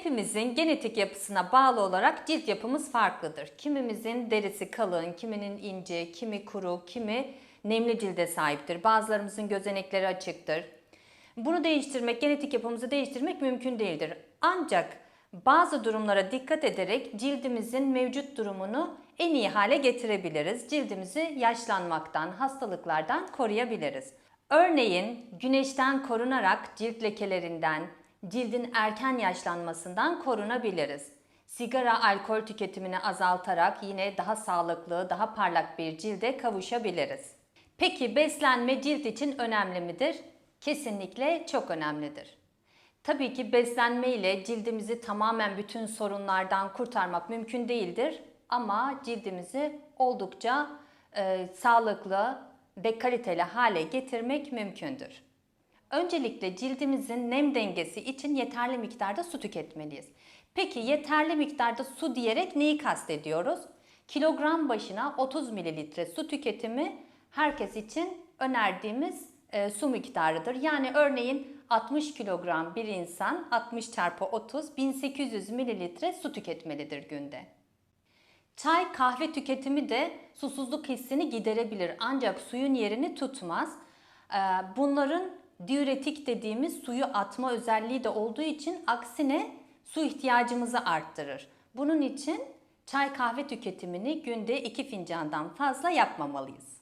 Hepimizin genetik yapısına bağlı olarak cilt yapımız farklıdır. Kimimizin derisi kalın, kiminin ince, kimi kuru, kimi nemli cilde sahiptir. Bazılarımızın gözenekleri açıktır. Bunu değiştirmek, genetik yapımızı değiştirmek mümkün değildir. Ancak bazı durumlara dikkat ederek cildimizin mevcut durumunu en iyi hale getirebiliriz. Cildimizi yaşlanmaktan, hastalıklardan koruyabiliriz. Örneğin güneşten korunarak cilt lekelerinden, cildin erken yaşlanmasından korunabiliriz. Sigara, alkol tüketimini azaltarak yine daha sağlıklı, daha parlak bir cilde kavuşabiliriz. Peki beslenme cilt için önemli midir? Kesinlikle çok önemlidir. Tabii ki beslenme ile cildimizi tamamen bütün sorunlardan kurtarmak mümkün değildir ama cildimizi oldukça e, sağlıklı ve kaliteli hale getirmek mümkündür. Öncelikle cildimizin nem dengesi için yeterli miktarda su tüketmeliyiz. Peki yeterli miktarda su diyerek neyi kastediyoruz? Kilogram başına 30 mililitre su tüketimi herkes için önerdiğimiz e, su miktarıdır. Yani örneğin 60 kilogram bir insan 60 çarpı 30 1800 mililitre su tüketmelidir günde. Çay, kahve tüketimi de susuzluk hissini giderebilir ancak suyun yerini tutmaz. Ee, Bunların diüretik dediğimiz suyu atma özelliği de olduğu için aksine su ihtiyacımızı arttırır. Bunun için çay kahve tüketimini günde 2 fincandan fazla yapmamalıyız.